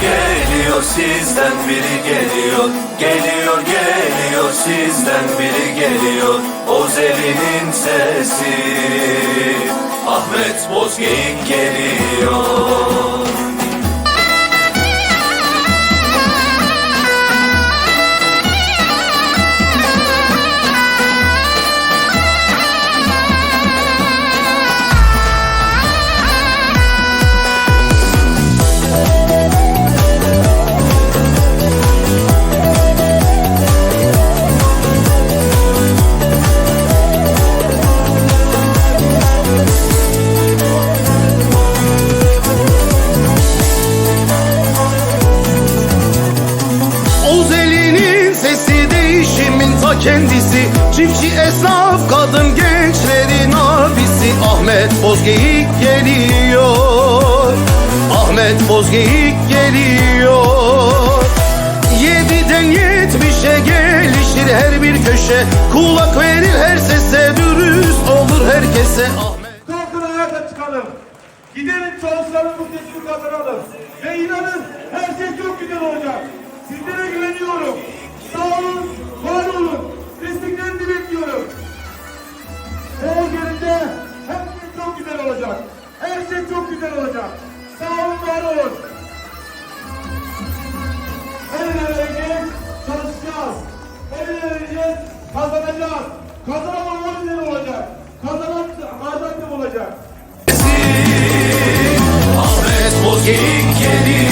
geliyor sizden biri geliyor. Geliyor geliyor sizden biri geliyor. Ozeli'nin sesi. Ahmet Bozgeyik geliyor kendisi Çiftçi esnaf kadın gençlerin abisi Ahmet Bozgeyik geliyor Ahmet Bozgeyik geliyor Yediden yetmişe gelişir her bir köşe Kulak verir her sese dürüst olur herkese Ahmet Kalkın ayağa çıkalım. Gidelim çalışalım bu seçimi kazanalım. Ve inanın olacak. Her şey çok güzel olacak. Sağ olun, var olun. El vereceğiz, çalışacağız. El vereceğiz, kazanacağız. Kazanan on lira olacak. Kazanan kazandım olacak. Ahmet Bozgeyik geliyor